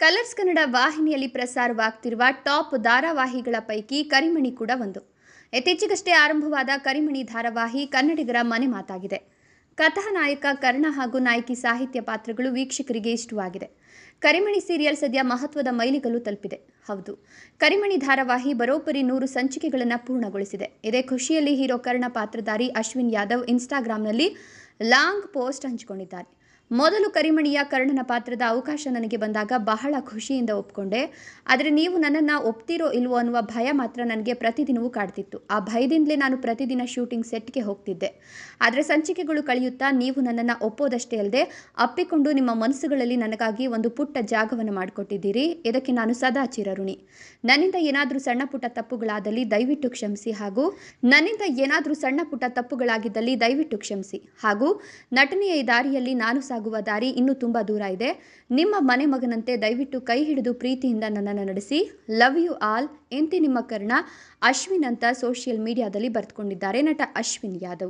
Colours Kannada ವಾಹಿನಿಯಲ್ಲಿ ಪ್ರಸಾರವಾಗ್ತಿರುವ top ಧಾರಾವಾಹಿಗಳ ಪೈಕಿ ಕರಿಮಣಿ ಕೂಡ ಒಂದು. ಇತ್ತೀಚೆಗಷ್ಟೇ ಆರಂಭವಾದ ಕರಿಮಣಿ ಧಾರಾವಾಹಿ ಕನ್ನಡಿಗರ ಮನೆ ಮಾತಾಗಿದೆ. ಕಥಾನಾಯಕ, ಕರ್ಣ ಹಾಗೂ ನಾಯಕಿ ಸಾಹಿತ್ಯ ಪಾತ್ರಗಳು ವೀಕ್ಷಕರಿಗೆ ಇಷ್ಟವಾಗಿದೆ. ಕರಿಮಣಿ ಸೀರಿಯಲ್ ಸದ್ಯ ಮಹತ್ವದ ಮೈಲಿಗಲ್ಲು ತಲುಪಿದೆ. ಹೌದು, ಕರಿಮಣಿ ಧಾರಾವಾಹಿ ಬರೋಬ್ಬರಿ ನೂರು ಸಂಚಿಕೆಗಳನ್ನು ಪೂರ್ಣಗೊಳಿಸಿದೆ. ಇದೇ ಖುಷಿಯಲ್ಲಿ ಹೀರೋ ಕರ್ಣ ಪಾತ್ರಧಾರಿ ಅಶ್ವಿನ್ ಯಾದವ್ ಇನ್ಸ್ಟಾಗ್ರಾಂನಲ್ಲಿ ಲಾಂಗ್ ಪೋಸ್ಟ್ ಹಂಚಿಕೊಂಡಿದ್ದಾರೆ. ಮೊದಲು ಕರಿಮಣಿಯ ಕರ್ಣನ ಪಾತ್ರದ ಅವಕಾಶ ನನಗೆ ಬಂದಾಗ ಬಹಳ ಖುಷಿಯಿಂದ ಒಪ್ಕೊಂಡೆ. ಆದರೆ ನೀವು ನನ್ನನ್ನು ಒಪ್ತಿರೋ ಇಲ್ವೋ ಅನ್ನುವ ಭಯ ಮಾತ್ರ ನನಗೆ ಪ್ರತಿದಿನವೂ ಕಾಡ್ತಿತ್ತು. ಆ ಭಯದಿಂದಲೇ ನಾನು ಪ್ರತಿದಿನ ಶೂಟಿಂಗ್ ಸೆಟ್ಗೆ ಹೋಗ್ತಿದ್ದೆ. ಆದರೆ ಸಂಚಿಕೆಗಳು ಕಳೆಯುತ್ತಾ ನೀವು ನನ್ನನ್ನು ಒಪ್ಪೋದಷ್ಟೇ ಅಲ್ಲದೆ, ಅಪ್ಪಿಕೊಂಡು ನಿಮ್ಮ ಮನಸ್ಸುಗಳಲ್ಲಿ ನನಗಾಗಿ ಒಂದು ಪುಟ್ಟ ಜಾಗವನ್ನು ಮಾಡಿಕೊಟ್ಟಿದ್ದೀರಿ. ಇದಕ್ಕೆ ನಾನು ಸದಾ ಚಿರಋಣಿ. ನನ್ನಿಂದ ಏನಾದರೂ ಸಣ್ಣ ಪುಟ್ಟ ತಪ್ಪುಗಳಾದಲ್ಲಿ ದಯವಿಟ್ಟು ಕ್ಷಮಿಸಿ ಹಾಗೂ, ನನ್ನಿಂದ ಏನಾದರೂ ಸಣ್ಣ ಪುಟ್ಟ ತಪ್ಪುಗಳಾಗಿದ್ದಲ್ಲಿ ದಯವಿಟ್ಟು ಕ್ಷಮಿಸಿ ಹಾಗೂ, ನಟನೆಯ ದಾರಿಯಲ್ಲಿ ನಾನು ಸಾಗುವ ದಾರಿ ಇನ್ನೂ ತುಂಬ ದೂರ ಇದೆ. ನಿಮ್ಮ ಮನೆ ಮಗನಂತೆ ದಯವಿಟ್ಟು ಕೈ ಹಿಡಿದು ಪ್ರೀತಿಯಿಂದ ನನ್ನನ್ನು ನಡೆಸಿ. ಲವ್ ಯು ಆಲ್ ಎಂತಿ ನಿಮ್ಮ ಕರ್ಣ. ಅಶ್ವಿನ್ ಅಂತ ಸೋಷಿಯಲ್ ಮೀಡಿಯಾದಲ್ಲಿ ಬರೆದುಕೊಂಡಿದ್ದಾರೆ ನಟ ಅಶ್ವಿನ್ ಯಾದವ್.